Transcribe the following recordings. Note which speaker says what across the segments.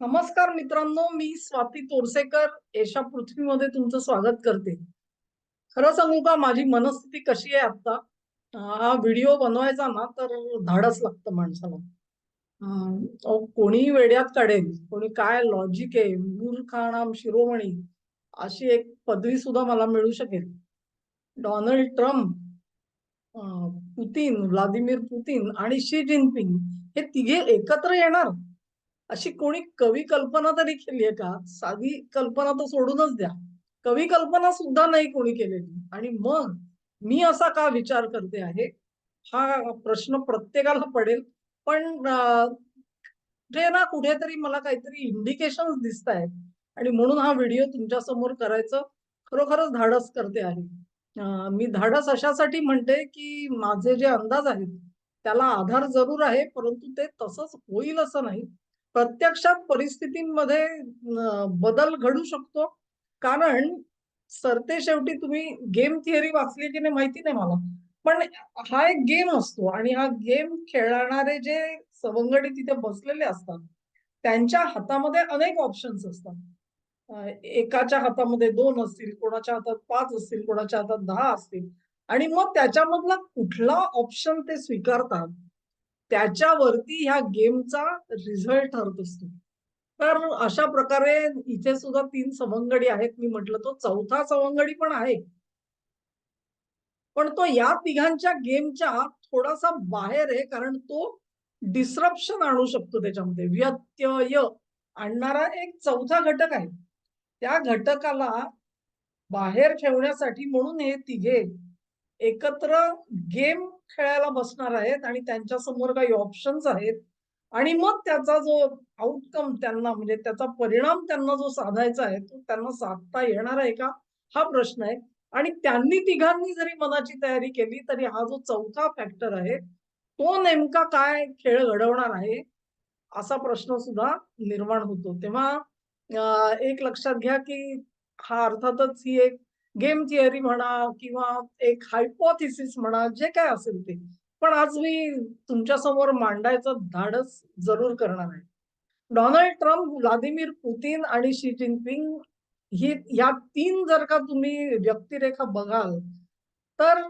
Speaker 1: नमस्कार मित्रांनो मी स्वाती तोरसेकर. एशा पृथ्वीमध्ये तुमचं स्वागत करते. खरं सांगू का माझी मनस्थिती कशी आहे आता हा व्हिडिओ बनवायचा ना तर धाडस लागतं माणसाला. अहो, कोणी वेड्यात काढेल कोणी काय लॉजिक आहे मूर्खाणाम शिरोमणी अशी एक पदवी सुद्धा मला मिळू शकेल. Donald Trump Putin Vladimir Putin आणि शी जिनपिंग हे तिघे एकत्र येणार? अशी कोणी कवी कल्पना तरी केली आहे का? साधी कल्पना तर सोडूनच द्या. कवी कल्पना सुद्धा नाही कोणी केलेली. आणि मग मी असा का विचार करते आहे? हा प्रश्न प्रत्येकाला पडेल. पण ते ना कुठेतरी मला काहीतरी इंडिकेशन दिसत आहेत. आणि म्हणून हा व्हिडिओ तुमच्यासमोर करायचं खरोखरच धाडस करते आहे. मी धाडस अशासाठी म्हणते की माझे जे अंदाज आहेत त्याला आधार जरूर आहे परंतु ते तसंच होईल असं नाही. प्रत्यक्षात परिस्थितींमध्ये बदल घडू शकतो. कारण सरते शेवटी तुम्ही गेम थिअरी वाचली की नाही माहिती नाही मला. पण हा एक गेम असतो आणि हा गेम खेळणारे जे सवंगडी तिथे बसलेले असतात त्यांच्या हातामध्ये अनेक ऑप्शन्स असतात. एकाच्या हातामध्ये दोन असतील कोणाच्या हातात पाच असतील कोणाच्या हातात दहा असतील. आणि मग त्याच्यामधला कुठला ऑप्शन ते स्वीकारतात त्याच्यावरती ह्या गेमचा रिझल्ट ठरत असतो. तर अशा प्रकारे इथे सुद्धा तीन सवंगडी आहेत. मी म्हटलं तो चौथा सवंगडी पण आहे. पण तो या तिघांच्या गेमच्या थोडासा बाहेर आहे. कारण तो डिस्रप्शन आणू शकतो त्याच्यामध्ये. व्यत्यय आणणारा एक चौथा घटक आहे. त्या घटकाला बाहेर ठेवण्यासाठी म्हणून हे तिघे एकत्र गेम खेळायला बसणार आहेत आणि त्यांच्यासमोर काही ऑप्शन्स आहेत. आणि मग त्याचा जो आउटकम त्यांना म्हणजे त्याचा परिणाम त्यांना जो साधायचा आहे तो त्यांना साधता येणार आहे का? हा प्रश्न आहे. आणि त्यांनी तिघांनी जरी मनाची तयारी केली तरी हा जो चौथा फॅक्टर आहे तो नेमका काय खेळ घडवणार आहे असा प्रश्न सुद्धा निर्माण होतो. तेव्हा एक लक्षात घ्या की हा अर्थातच ही एक गेम थिअरी म्हणा किंवा एक हायपोथिसिस म्हणा जे काय असेल ते. पण आज मी तुमच्यासमोर मांडायचं धाडस जरूर करणार आहे. डोनाल्ड ट्रम्प व्लादिमीर पुतीन आणि शी जिनपिंग ही या तीन जर का तुम्ही व्यक्तिरेखा बघाल तर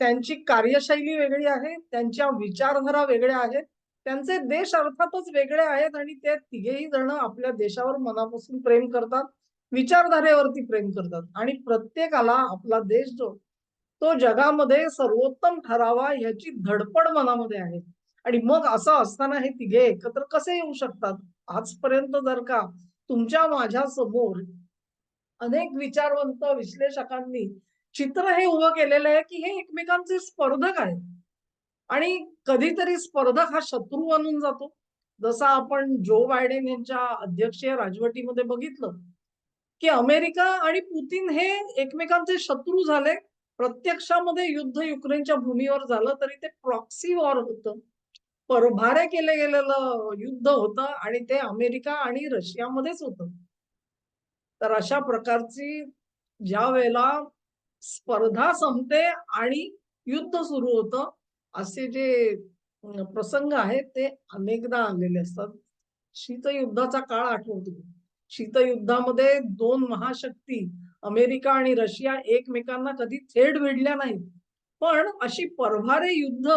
Speaker 1: त्यांची कार्यशैली वेगळी आहे त्यांच्या विचारधारा वेगळ्या आहेत त्यांचे देश अर्थातच वेगळे आहेत आणि ते तिघेही जण आपल्या देशावर मनापासून प्रेम करतात. विचारधारेवरती प्रेम करतात. आणि प्रत्येकाला आपला देश जो तो जगामध्ये सर्वोत्तम ठरावा याची धडपड मनामध्ये आहे. आणि मग असं असताना हे तिघे एकत्र कसे येऊ शकतात? आजपर्यंत जर का तुमच्या माझ्यासमोर अनेक विचारवंत विश्लेषकांनी चित्र हे उभं केलेलं आहे की हे एकमेकांचे स्पर्धक आहेत. आणि कधीतरी स्पर्धक हा शत्रू बनून जातो. जसा आपण जो बायडेन यांच्या अध्यक्षीय राजवटीमध्ये बघितलं की अमेरिका आणि पुतीन हे एकमेकांचे शत्रू झाले. प्रत्यक्षामध्ये युद्ध युक्रेनच्या भूमीवर झालं तरी ते प्रॉक्सी वॉर होतं. परभारे केले गेलेलं युद्ध होतं आणि ते अमेरिका आणि रशियामध्येच होतं. तर अशा प्रकारची ज्या वेळेला स्पर्धा संपते आणि युद्ध सुरू होतं असे जे प्रसंग आहेत ते अनेकदा आलेले असतात. शीतयुद्धाचा काळ आठवतो. शीतयुद्धामध्ये दोन महाशक्ती अमेरिका आणि रशिया एकमेकांना कधी थेट भिडल्या नाहीत. पण अशी परभारे युद्ध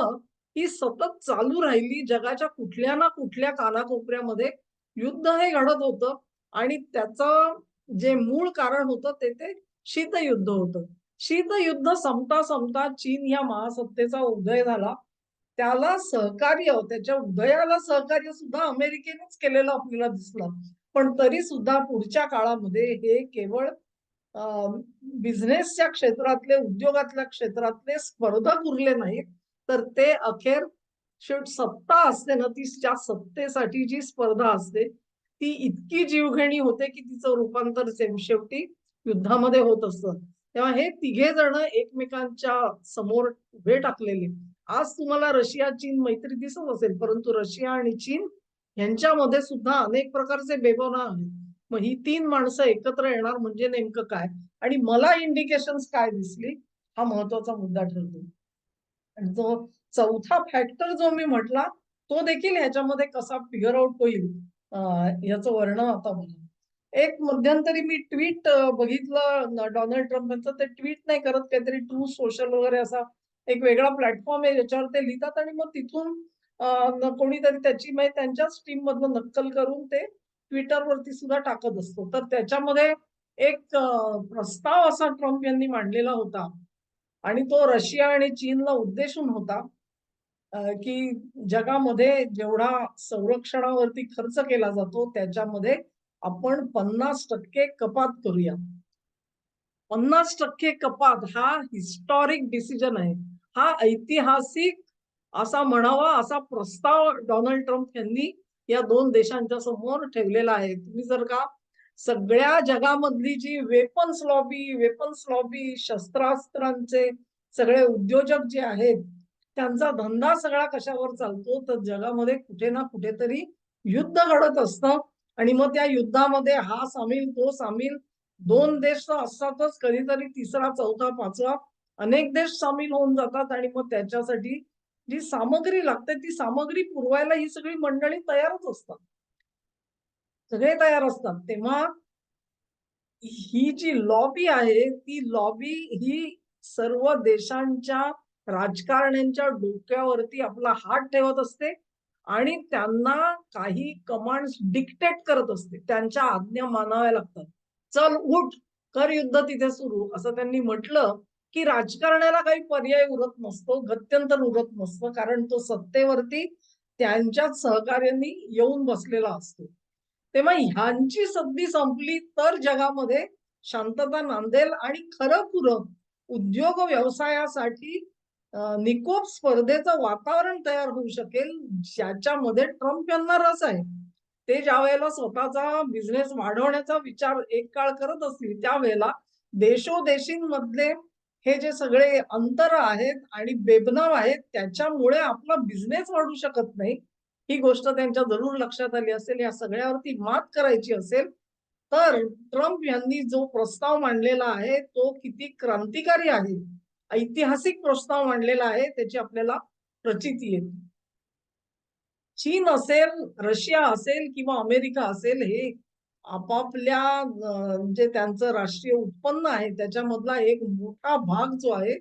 Speaker 1: ही सतत चालू राहिली जगाच्या कुठल्या ना कुठल्या कानाकोपऱ्यामध्ये युद्ध हे घडत होतं आणि त्याचं जे मूळ कारण होतं ते ते शीतयुद्ध होतं. शीतयुद्ध संपता संपता चीन या महासत्तेचा उदय झाला. त्याला सहकार्य त्याच्या उदयाला सहकार्य सुद्धा अमेरिकेनेच केलेलं आपल्याला दिसलं. पण तरी सुद्धा पुढच्या काळामध्ये हे केवळ बिझनेसच्या क्षेत्रातले उद्योगातल्या क्षेत्रातले स्पर्धक उरले नाहीत. तर ते अखेर शेवट सत्ता असते ना ती ज्या सत्तेसाठी जी स्पर्धा असते ती इतकी जीवघेणी होते की तिचं रूपांतर शेवटी युद्धामध्ये होत असतं. तेव्हा हे तिघे जण एकमेकांच्या समोर उभे टाकलेले. आज तुम्हाला रशिया चीन मैत्री दिसत असेल परंतु रशिया आणि चीन यांच्यामध्ये सुद्धा अनेक प्रकारचे बेबोना आहेत. मग ही तीन माणसं एकत्र येणार म्हणजे नेमकं काय? आणि मला इंडिकेशन काय दिसली? हा महत्त्वाचा मुद्दा ठरतो. आणि जो चौथा फॅक्टर जो मी म्हटला तो देखील ह्याच्यामध्ये कसा फिगर आउट होईल याचं वर्णन आता मला एक मध्यंतरी मी ट्विट बघितलं डोनाल्ड ट्रम्प यांचं ते ट्विट नाही करत काहीतरी ट्रू सोशल वगैरे असा एक वेगळा प्लॅटफॉर्म आहे ज्याच्यावर ते लिहितात. आणि मग तिथून कोणीतरी त्याची म्हणजे त्यांच्याच टीम मधनं नक्कल करून ते ट्विटरवरती सुद्धा टाकत असतो. तर त्याच्यामध्ये एक प्रस्ताव असा ट्रम्प यांनी मांडलेला होता. आणि तो रशिया आणि चीनला उद्देशून होता की जगामध्ये जेवढा संरक्षणावरती खर्च केला जातो त्याच्यामध्ये आपण पन्नास टक्के कपात करूया. पन्नास टक्के कपात हा हिस्टॉरिक डिसिजन आहे. हा ऐतिहासिक असा म्हणावा असा प्रस्ताव डोनाल्ड ट्रम्प यांनी या दोन देशांच्या समोर ठेवलेला आहे. तुम्ही जर का सगळ्या जगामधली जी वेपन्स लॉबी वेपन्स लॉबी शस्त्रास्त्रांचे सगळे उद्योजक जे आहेत त्यांचा धंदा सगळा कशावर चालतो? तर जगामध्ये कुठे ना कुठेतरी युद्ध घडत असतं. आणि मग त्या युद्धामध्ये हा सामील तो सामील दोन देश तर असतातच कधीतरी तिसरा चौथा पाचवा अनेक देश सामील होऊन जातात. आणि मग त्याच्यासाठी जी सामग्री लागते ती सामग्री पुरवायला ही सगळी मंडळी तयारच असतात. सगळे तयार असतात. तेव्हा ही जी लॉबी आहे ती लॉबी ही सर्व देशांच्या राजकारण्यांच्या डोक्यावरती आपला हात ठेवत असते आणि त्यांना काही कमांड्स डिक्टेट करत असते. त्यांच्या आज्ञा मानाव्या लागतात. चल उठ कर युद्ध तिथे सुरू. असं त्यांनी म्हटलं. की राजकारणाला काही पर्याय उरत नसतो गत्यंतर उरत नसतं कारण तो सत्तेवरती त्यांच्याच सहकार्यांनी येऊन बसलेला असतो. तेव्हा ह्यांची सद्दी संपली तर जगामध्ये शांतता नांदेल आणि खरं खुरं उद्योग व्यवसायासाठी निकोप स्पर्धेचं वातावरण तयार होऊ शकेल ज्याच्यामध्ये ट्रम्प यांना रस आहे. ते ज्या वेळेला स्वतःचा बिझनेस वाढवण्याचा विचार एक काळ करत असतील त्यावेळेला देशोदेशींमधले हे जे सगळे अंतर आहेत आणि बेबनाव आहेत त्याच्यामुळे आपला बिझनेस वाढू शकत नाही. ही गोष्ट त्यांच्या जरूर लक्षात आली असेल या सगळ्यावरती मात करायची असेल तर ट्रम्प यांनी जो प्रस्ताव मांडलेला आहे तो किती क्रांतिकारी आहे. ऐतिहासिक प्रस्ताव मांडलेला आहे त्याची आपल्याला प्रचिती येते चीन असेल रशिया असेल किंवा अमेरिका असेल हे आपापल्या जे म्हणजे त्यांचं राष्ट्रीय उत्पन्न आहे त्याच्यामधला एक मोठा भाग जो आहे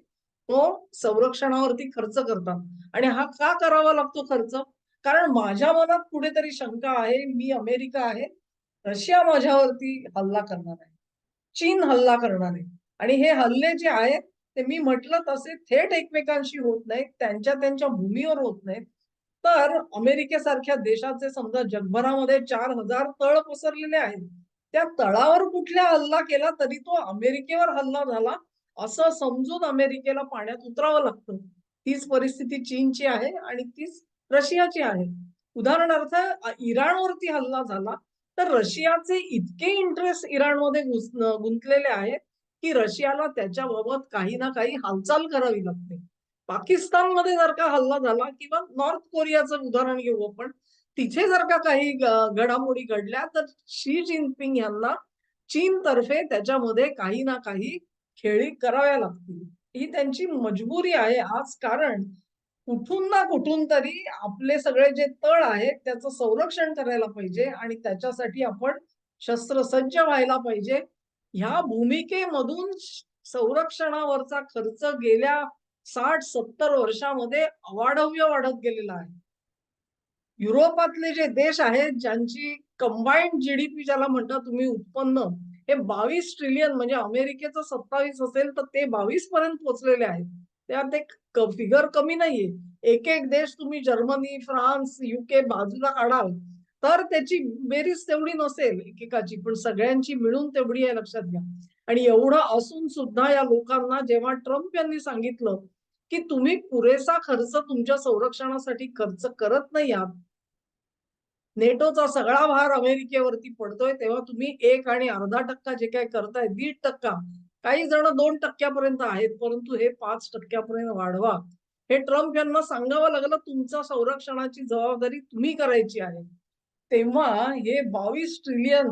Speaker 1: तो संरक्षणावरती खर्च करतात. आणि हा का करावा लागतो खर्च? कारण माझ्या मनात कुठेतरी शंका आहे मी अमेरिका आहे रशिया माझ्यावरती हल्ला करणार आहे. चीन हल्ला करणार आहे. आणि हे हल्ले जे आहेत ते मी म्हटलं तसे थेट एकमेकांशी होत नाहीत त्यांच्या त्यांच्या भूमीवर होत नाहीत. तर अमेरिकेसारख्या देशाचे समजा जगभरामध्ये चार हजार तळ पसरलेले आहेत. त्या तळावर कुठल्या हल्ला केला तरी तो अमेरिकेवर हल्ला झाला असं समजून अमेरिकेला पाण्यात उतरावं लागतं. तीच परिस्थिती चीनची आहे आणि तीच रशियाची आहे. उदाहरणार्थ इराणवरती हल्ला झाला तर रशियाचे इतके इंटरेस्ट इराणमध्ये गुंतलेले आहेत की रशियाला त्याच्याबाबत काही ना काही हालचाल करावी लागते. पाकिस्तानमध्ये जर का हल्ला झाला किंवा नॉर्थ कोरियाचं उदाहरण घेऊ आपण तिथे जर का काही घडामोडी घडल्या तर शी जिनपिंग यांना चीन तर्फे त्याच्यामध्ये काही ना काही खेळी कराव्या लागतील. ही त्यांची मजबुरी आहे. आज कारण कुठून ना कुठून तरी आपले सगळे जे तळ आहेत त्याचं संरक्षण करायला पाहिजे आणि त्याच्यासाठी आपण शस्त्रसज्ज व्हायला पाहिजे. ह्या भूमिकेमधून संरक्षणावरचा खर्च गेल्या साठ सत्तर वर्षामध्ये अवाढव्य वाढत गेलेला आहे. युरोपातले जे देश आहेत ज्यांची कंबाईंड जीडीपी ज्याला म्हणता तुम्ही उत्पन्न हे बावीस ट्रिलियन म्हणजे अमेरिकेचं सत्तावीस असेल तर ते बावीस पर्यंत पोहोचलेले आहेत. त्यात एक फिगर कमी नाहीये. एक एक देश तुम्ही जर्मनी फ्रान्स युके बाजूला काढाल तर त्याची बेरीज तेवढी नसेल एकेकाची पण सगळ्यांची मिळून तेवढी आहे लक्षात घ्या. आणि एवढं असून सुद्धा या लोकांना जेव्हा ट्रम्प यांनी सांगितलं की तुम्ही पुरेसा खर्च तुमच्या संरक्षणासाठी खर्च करत नाही आहात नेटोचा सगळा भार अमेरिकेवरती पडतोय तेव्हा तुम्ही एक आणि अर्धा टक्का जे काय करताय दीड टक्का काही जण दोन टक्क्यापर्यंत आहेत परंतु हे पाच टक्क्यापर्यंत वाढवा. हे ट्रम्प यांना सांगावं लागलं तुमच्या संरक्षणाची जबाबदारी तुम्ही करायची आहे. तेव्हा हे बावीस ट्रिलियन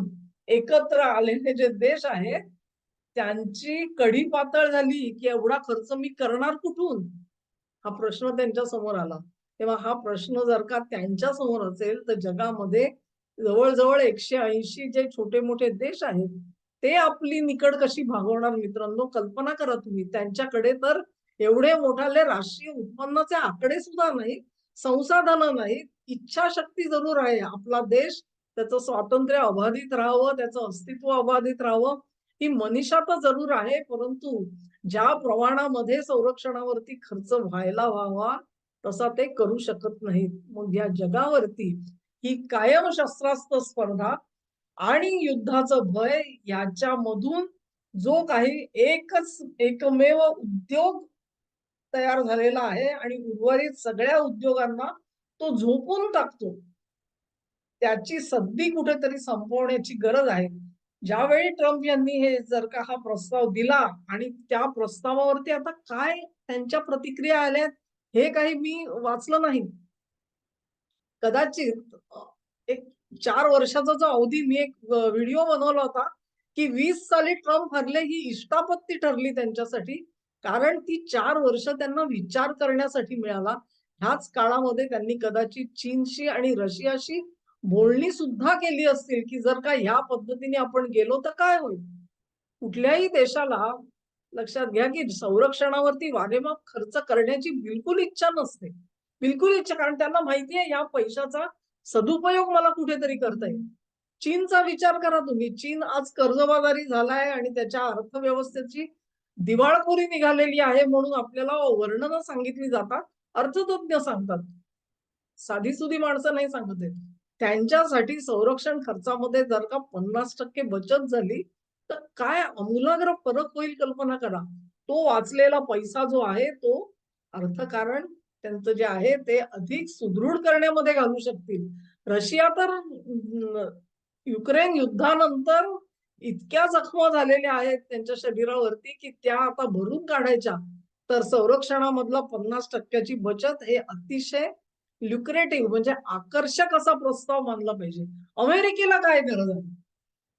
Speaker 1: एकत्र आलेले जे देश आहेत त्यांची कढी पातळ झाली की एवढा खर्च मी करणार कुठून हा प्रश्न त्यांच्यासमोर आला तेव्हा हा प्रश्न जर का त्यांच्यासमोर असेल तर जगामध्ये जवळजवळ एकशे ऐंशी जे छोटे-मोठे देश आहेत, ते आपली निकड कशी भागवणार मित्रांनो? कल्पना करा तुम्ही. त्यांच्याकडे तर एवढे मोठाले राष्ट्रीय उत्पन्नाचे आकडे सुद्धा नाही संसाधनं नाहीत, इच्छाशक्ती जरूर आहे. आपला देश त्याचं स्वातंत्र्य अबाधित राहावं, त्याचं अस्तित्व अबाधित राहावं, ही मनीषा तर जरूर आहे, परंतु ज्या प्रमाणामध्ये संरक्षणावरती खर्च व्हायला व्हावा तसा ते करू शकत नाहीत. मग या जगावरती ही कायम शस्त्रास्त्र स्पर्धा आणि युद्धाचं भय याच्यामधून जो काही एकच एकमेव उद्योग तयार झालेला आहे आणि उर्वरित सगळ्या उद्योगांना तो झोपून टाकतो. त्याची सद्दी कुठेतरी संपवण्याची गरज आहे. ज्यावेळी ट्रम्प यांनी हे जर का हा प्रस्ताव दिला आणि त्या प्रस्तावावरती आता काय त्यांच्या प्रतिक्रिया आल्यात, हे काही मी वाचलं नाही. कदाचित एक चार वर्षाचा जो अवधी मी एक व्हिडिओ बनवला होता, की वीस साली ट्रम्प हरले ही इष्टापत्ती ठरली त्यांच्यासाठी. कारण ती चार वर्ष त्यांना विचार करण्यासाठी मिळाला. ह्याच काळामध्ये त्यांनी कदाचित चीनशी आणि रशियाशी बोलणी सुद्धा केली असतील, की जर का ह्या पद्धतीने आपण गेलो तर काय होईल? कुठल्याही देशाला लक्षात घ्या, की संरक्षणावरती वारेमाप खर्च करण्याची बिलकुल इच्छा नसते. बिलकुल इच्छा कारण त्यांना माहिती आहे या पैशाचा सदुपयोग मला कुठेतरी करता येईल. चीनचा विचार करा तुम्ही. चीन आज कर्जबाजारी झालाय आणि त्याच्या अर्थव्यवस्थेची दिवाळखोरी निघालेली आहे म्हणून आपल्याला वर्णनं सांगितली जातात. अर्थतज्ञ सांगतात. साधी-सुधी माणसं नाही सांगत आहेत. त्यांच्यासाठी संरक्षण खर्चामध्ये जर का 50% बचत झाली, तर काय अमूलाग्र फरक होईल कल्पना करा. तो वाचलेला पैसा जो आहे तो अर्थकारण त्यांचं जे आहे ते अधिक सुदृढ करण्यामध्ये घालू शकतील. रशिया तर युक्रेन युद्धानंतर इतक्या जखमा झालेल्या आहेत त्यांच्या शरीरावरती, की त्या आता भरून काढायच्या. तर संरक्षणामधला पन्नास टक्क्याची बचत हे अतिशय ल्युक्रेटिव्ह म्हणजे आकर्षक असा प्रस्ताव मानला पाहिजे. अमेरिकेला काय गरज आहे?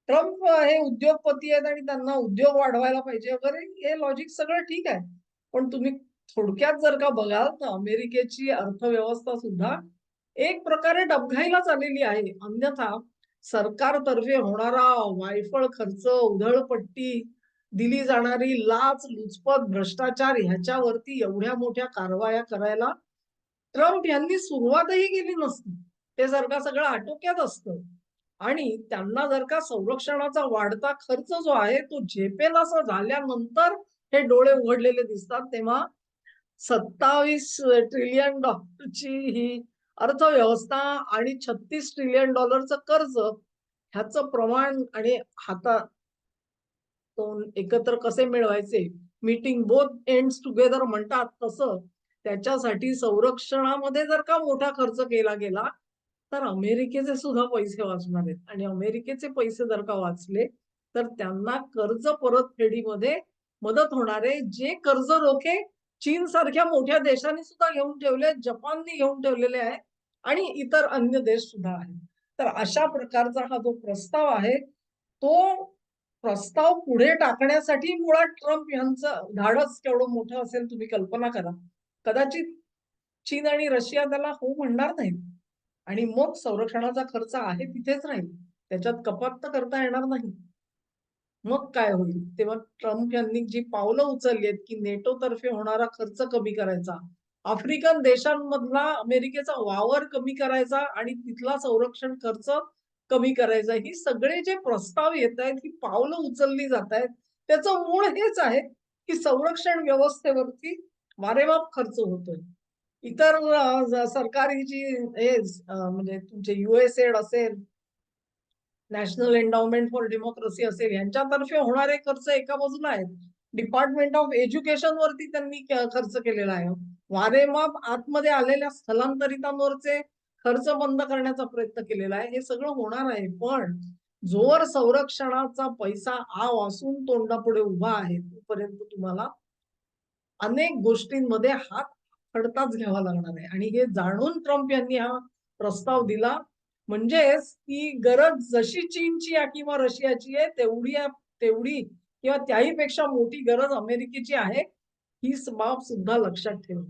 Speaker 1: ट्रम्प हे उद्योगपती आहेत आणि त्यांना उद्योग वाढवायला पाहिजे वगैरे हे लॉजिक सगळं ठीक आहे. पण तुम्ही थोडक्यात जर का बघाल तर अमेरिकेची अर्थव्यवस्था सुद्धा एक प्रकारे डबघाईलाच आलेली आहे. अन्यथा सरकारतर्फे होणारा वायफळ खर्च, उधळपट्टी, दिली जाणारी लाच, लुचपत, भ्रष्टाचार ह्याच्यावरती एवढ्या मोठ्या कारवाया करायला ट्रम्प यांनी सुरुवातही केली नसती. ते जर का सगळं आटोक्यात असतं आणि त्यांना जर का संरक्षणाचा वाढता खर्च जो आहे तो झेपेनासा झाल्यानंतर हे डोळे उघडलेले दिसतात, तेव्हा 27 ट्रिलियन डॉलरची ही अर्थव्यवस्था आणि 36 ट्रिलियन डॉलरचं कर्ज ह्याचं प्रमाण आणि हातात दोन एकत्र कसे मिळवायचे, मीटिंग बोथ एंड टुगेदर म्हणतात तसं. त्याच्यासाठी संरक्षणामध्ये जर का मोठा खर्च केला गेला, तर अमेरिकेचे सुद्धा पैसे वाचणार आहेत. आणि अमेरिकेचे पैसे जर का वाचले, तर त्यांना कर्ज परतफेडीमध्ये मदत होणार आहे. जे कर्ज रोखे चीन सारख्या मोठ्या देशांनी सुद्धा घेऊन ठेवले, जपाननी घेऊन ठेवलेले आहेत. आणि इतर अन्य देश सुद्धा आहेत. तर अशा प्रकारचा हा जो प्रस्ताव आहे, तो प्रस्ताव पुढे टाकण्यासाठी मुळात ट्रम्प यांचं धाडस केवढं मोठं असेल तुम्ही कल्पना करा. कदाचित चीन आणि रशिया त्याला हो म्हणणार नाही आणि मग संरक्षणाचा खर्च आहे तिथेच राहील. त्याच्यात कपात तर करता येणार नाही. मग काय होईल? तेव्हा ट्रम्प यांनी जी पावलं उचलली आहेत, की नेटोतर्फे होणारा खर्च कमी करायचा, आफ्रिकन देशांमधला अमेरिकेचा वावर कमी करायचा आणि तिथला संरक्षण खर्च कमी करायचा. ही सगळे जे प्रस्ताव येतायत, ही पावलं उचलली जात आहेत त्याचं मूळ हेच आहे, की संरक्षण व्यवस्थेवरती वारेमाप खर्च होतोय. इतर सरकारी जी हे म्हणजे तुमचे युएसएड असेल नॅशनल एंडॉवमेंट फॉर डेमोक्रेसी असेल यांच्यातर्फे होणारे खर्च एका बाजूला आहेत. डिपार्टमेंट ऑफ एज्युकेशन वरती त्यांनी खर्च केलेला आहे. वारेमाप आतमध्ये आलेल्या स्थलांतरितांवरचे खर्च बंद करण्याचा प्रयत्न केलेला आहे. हे सगळं होणार आहे. पण जोर संरक्षणाचा पैसा आव असून तोंडापुढे उभा आहे, तोपर्यंत तुम्हाला अनेक गोष्टींमध्ये हात खडताच घ्यावा लागणार आहे आणि हे जाणून ट्रम्प यांनी हा प्रस्ताव दिला. म्हणजेच ती गरज जशी चीनची आहे किंवा रशियाची आहे तेवढी तेवढी किंवा त्याही पेक्षा मोठी गरज अमेरिकेची आहे, ही बाब सुद्धा लक्षात ठेवा.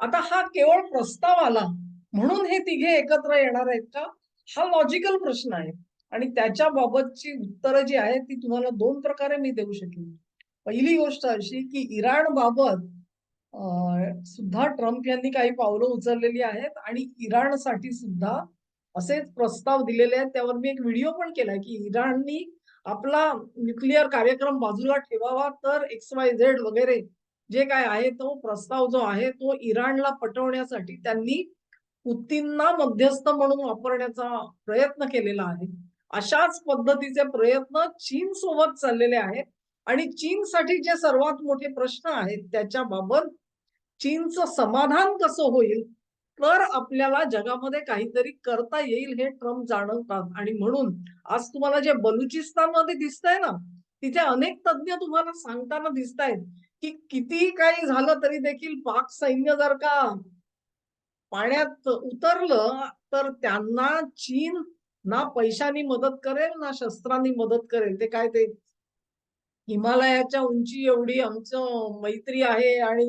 Speaker 1: आता हा केवळ प्रस्ताव आला म्हणून हे तिघे एकत्र येणार आहेत का? हा लॉजिकल प्रश्न आहे आणि त्याच्या बाबतची उत्तरं जी आहेत ती तुम्हाला दोन प्रकारे मी देऊ शकेन पहिली गोष्ट अशी की इराण बाबत सुद्धा ट्रम्प यांनी काही पावलं उचललेली आहेत आणि इराणसाठी सुद्धा असेच प्रस्ताव दिलेले आहेत त्यावर मी एक व्हिडिओ पण केला की इराणनी आपला न्यूक्लिअर कार्यक्रम बाजूला ठेवावा तर एक्स वाय झेड वगैरे जे काय आहे तो प्रस्ताव जो आहे तो इराणला पटवण्यासाठी त्यांनी पुतींना मध्यस्थ म्हणून वापरण्याचा प्रयत्न केलेला आहे. अशाच पद्धतीचे प्रयत्न चीन सोबत चाललेले आहेत आणि चीनसाठी जे सर्वात मोठे प्रश्न आहेत त्याच्या बाबत चीनचं समाधान कसं होईल तर आपल्याला जगामध्ये काहीतरी करता येईल हे ट्रम्प जाणवतात. आणि म्हणून आज तुम्हाला जे बलुचिस्तानमध्ये दिसतंय ना तिथे अनेक तज्ञ तुम्हाला सांगताना दिसत आहेत की किती काही झालं तरी देखील पाक सैन्य जर का पाण्यात उतरलं तर त्यांना चीन ना पैशानी मदत करेल ना शस्त्रांनी मदत करेल. ते काय ते हिमालयाच्या उंची एवढी आमचं मैत्री आहे आणि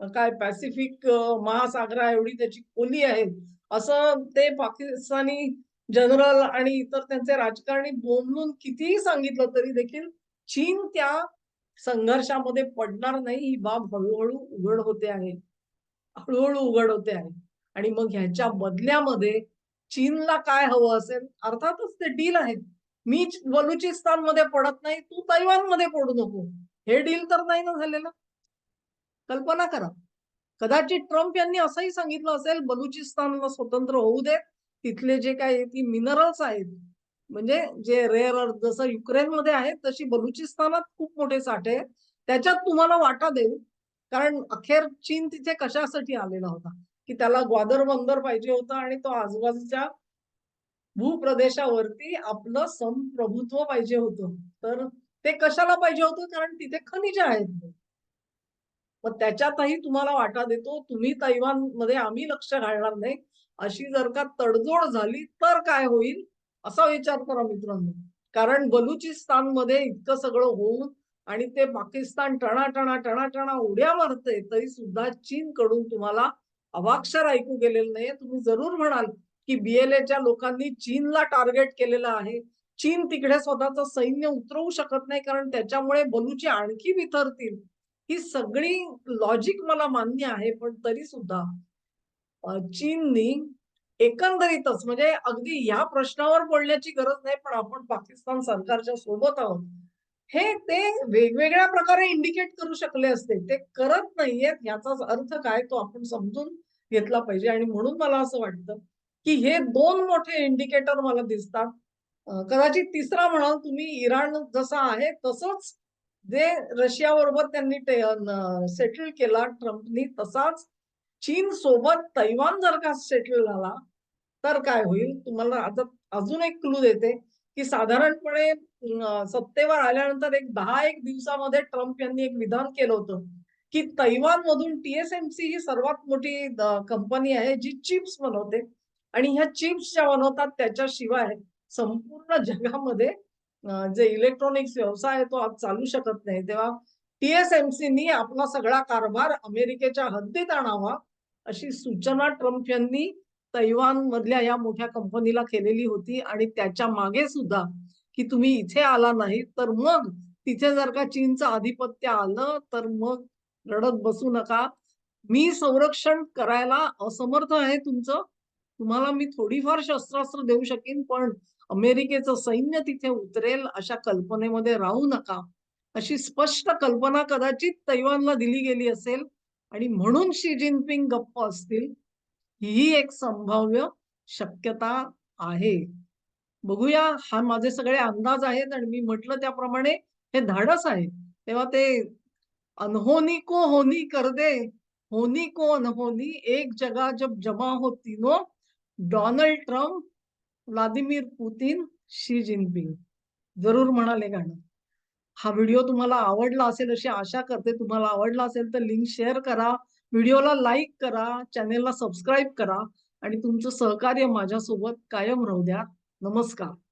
Speaker 1: काय पॅसिफिक महासागरा एवढी त्याची खोली आहे? असं ते पाकिस्तानी जनरल आणि इतर त्यांचे राजकारणी बोंबलून कितीही सांगितलं तरी देखील चीन त्या संघर्षामध्ये पडणार नाही. ही बाब हळूहळू उघड होते आहे. हळूहळू उघड होते आहे. आणि मग ह्याच्या बदल्यामध्ये चीनला काय हवं असेल? अर्थातच ते डील आहेत. मी बलुचिस्तानमध्ये पडत नाही तू तैवानमध्ये पडू नको. हे डील तर नाही ना झालेलं. कल्पना करा. कदाचित ट्रम्प यांनी असंही सांगितलं असेल बलुचिस्तानला स्वतंत्र होऊ दे तिथले जे काय ती मिनरल्स आहेत म्हणजे जे रेअर अर्थ जसं युक्रेनमध्ये आहेत तशी बलुचिस्तानात खूप मोठे साठे आहेत. त्याच्यात तुम्हाला वाटा देऊ कारण अखेर चीन तिथे कशासाठी आलेला होता? की त्याला ग्वादर बंदर पाहिजे होतं आणि तो आजूबाजूच्या भूप्रदेशावरती आपलं संप्रभुत्व पाहिजे होतं. तर ते कशाला पाहिजे होतं? कारण तिथे खनिज आहेत. मग त्याच्यातही तुम्हाला वाटा देतो तुम्ही तैवानमध्ये आम्ही लक्ष घालणार नाही. अशी जर का तडजोड झाली तर काय होईल? असा विचार करा मित्रांनो. कारण बलुचिस्तानमध्ये इतकं सगळं होऊन आणि ते पाकिस्तान टणाटणा टणाटणा उड्या मारते तरी सुद्धा चीन कडून तुम्हाला अवाक्षर ऐकू गेलेलं नाहीये. तुम्ही जरूर म्हणाल की बीएलएच्या लोकांनी चीनला टार्गेट केलेलं आहे. चीन तिकडे स्वतःचं सैन्य उतरवू शकत नाही कारण त्याच्यामुळे बलुची आणखी विथरतील. ही सगळी लॉजिक मला मान्य आहे पण तरी सुद्धा चीननी एकंदरीतच म्हणजे अगदी या प्रश्नावर बोलण्याची गरज नाही पण आपण पाकिस्तान सरकारच्या सोबत आहोत हे ते वेगवेगळ्या प्रकारे इंडिकेट करू शकले असते. ते करत नाहीयेत याचाच अर्थ काय तो आपण समजून घेतला पाहिजे. आणि म्हणून मला असं वाटतं की हे दोन मोठे इंडिकेटर मला दिसतात. कदाचित तिसरा म्हणाल तुम्ही इराण जसा आहे तसंच जे रशिया बरोबर त्यांनी सेटल केला ट्रम्पनी तसाच चीन सोबत तैवान जर का सेटल झाला तर काय होईल? तुम्हाला आता अजून एक क्लू देते की साधारणपणे सत्तेवर आल्यानंतर एक दहा एक दिवसामध्ये ट्रम्प यांनी एक विधान केलं होतं की तैवान मधून टीएसएमसी ही सर्वात मोठी कंपनी आहे जी चिप्स बनवते. आणि ह्या चिप्स ज्या बनवतात त्याच्याशिवाय संपूर्ण जगामध्ये जे इलेक्ट्रॉनिक्स व्यवसाय आहे तो आज चालू शकत नाही तेव्हा टीएसएमसीनी आपला सगळा कारभार अमेरिकेच्या हद्दीत आणावा अशी सूचना ट्रम्प यांनी तैवान मधल्या या मोठ्या कंपनीला केलेली होती आणि त्याच्यामागे सुद्धा की तुम्ही इथे आला नाही तर मग तिथे जर का चीनचं आधिपत्य आलं तर मग रडत बसू नका. मी संरक्षण करायला असमर्थ आहे तुमचं. तुम्हाला मी थोडीफार शस्त्रास्त्र देऊ शकेन पण अमेरिकेचं सैन्य तिथे उतरेल अशा कल्पनेमध्ये राहू नका. अशी स्पष्ट कल्पना कदाचित तैवानला दिली गेली असेल. आणि म्हणून शी जिनपिंग गप्प असतील ही एक संभाव्य शक्यता आहे. बघूया हा माझे सगळे अंदाज आहेत आणि मी म्हटलं त्याप्रमाणे हे धाडस आहे. तेव्हा ते अनहोनी को होनी कर दे. होनी को अनहोनी एक जगा जब जमा होती no. Donald Trump Vladimir Putin Xi Jinping. जरूर म्हणाले गाणं. हा व्हिडिओ तुम्हाला आवडला असेल अशी आशा करते. तुम्हाला आवडला असेल तर लिंक शेअर करा. व्हिडिओला लाईक करा. चॅनेलला सबस्क्राईब करा. आणि तुमचं सहकार्य माझ्यासोबत कायम राहू द्या. नमस्कार.